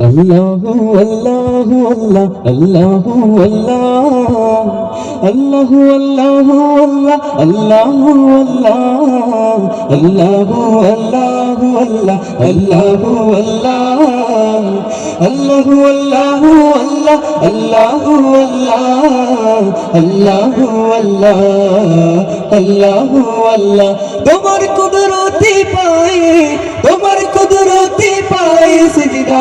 আল্লাহ আল্লাহ আল্লাহ আল্লাহ আল্লাহ আল্লাহ আল্লাহ আল্লাহ আল্লাহ আল্লাহ আল্লাহ আল্লাহ আল্লাহ আল্লাহ আল্লাহ আল্লাহ আল্লাহ তোমার কুদরতি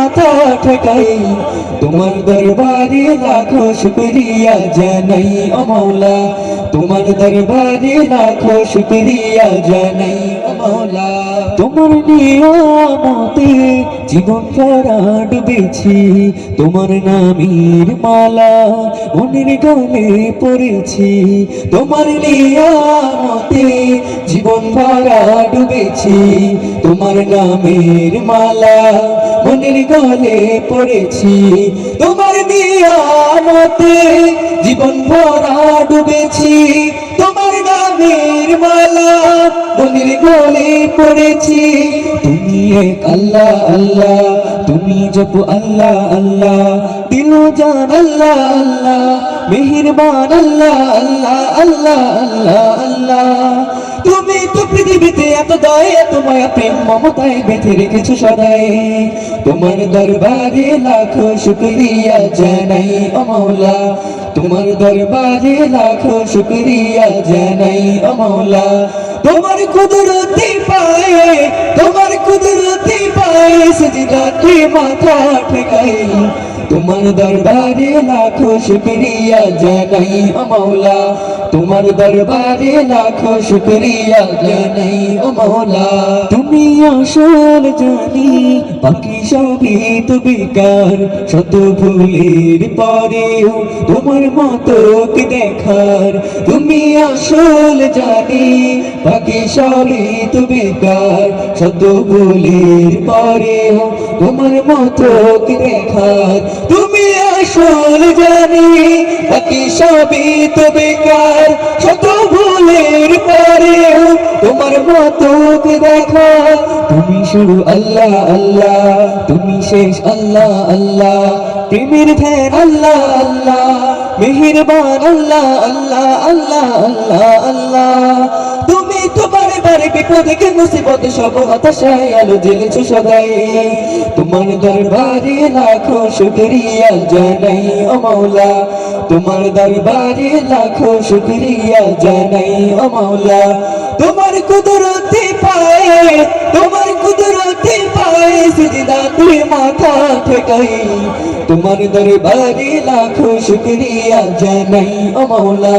মাথা ঠেকাই। তোমার দরবারে লাখো শুকরিয়া জানাই ও তোমার দরবারে শুকরিয়া জানাই তোমার নিয়ামতে জীবন ভরা ডুবেছি তোমার নামের মালা মনের গলে পড়েছি। তোমার নিয়ামতে ভরা ডুবেছি। তোমার নামের মালা মনের গলে পড়েছি। তোমার নিয়ামতে জীবন ভরা ডুবেছি। তোমার নামের মালা মনের গলে পড়েছি। তুমি এক আল্লাহ আল্লাহ। তুমি জপ আল্লাহ আল্লাহ। দিল জান, আল্লাহ আল্লাহ। মেহেরবান, আল্লাহ আল্লাহ আল্লাহ আল্লাহ আল্লাহ। তুমি তো পৃথিবীতে এত দয়া, এত মায়া, প্রেম, মমতায় বেঁধে রেখেছো সদাই। তোমার দরবারে লাখো শুক্রিয়া জানাই, ও মৌলা তোমার দরবারে লাখো শুক্রিয়া জানাই, ও মৌলা তোমার কুদরতি পায়ে, তোমার কুদরতি পায়ে সজদাতে মাথা ঠেকাই। তোমার দরবারে লাখো শুক্রিয়া জানাই, ও মৌলা তোমার দরবারে লাখো শুক্রিয়া জানাই ও মৌলা। তুমি আসল জানি, বাকি সবই তো বেকার শত ভুলের পরেও তোমার মতো কে দেখার। তুমি আসল জানি, বাকি সবই তো বেকার শত ভুলের পরেও তোমার মতো কে দেখার। তুমি আসল জানি, বাকি সবই তো বেকার। শত ভুলের পরেও তোমার মতো দেখা? তুমি শুরু আল্লাহ আল্লাহ। তুমি শেষ, আল্লাহ আল্লাহ। প্রেমের ধ্যান, আল্লাহ আল্লাহ। মেহেরবান, আল্লাহ আল্লাহ আল্লাহ আল্লাহ আল্লাহ। বারে বিপদে কে মুসিবত সব হতাশায় আলো জ্বেলেছো সদাই। তোমার দরবারে লাখো শুকরিয়া জানাই ও মৌলা তোমার দরবারে লাখো শুকরিয়া জানাই ও মৌলা তোমার কুদরতি পায়ে, তোমার কুদরতি পায়ে সিজদাতে মাথা ঠেকাই। তোমার দরবারে লাখো শুকরিয়া জানাই ও মৌলা